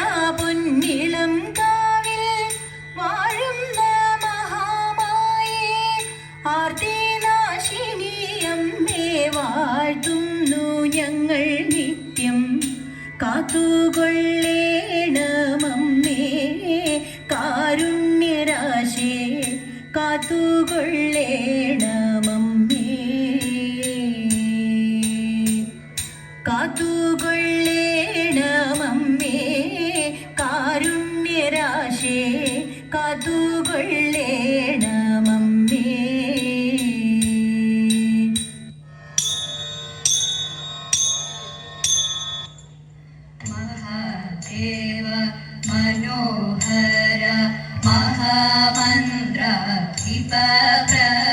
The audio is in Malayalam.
പൊന്നിളം കാവിൽ വാഴുന്ന മഹാമായി. ആർത്തിനാശിനി അമ്മേ വാഴ്ത്തുന്നു ഞങ്ങൾ നിത്യം. കാത്തുകൊള്ളേണമമ്മേ കാരുണ്യരാശേ കാത്തുകൊള്ളേണമമ്മേ. കാത്തു ta ta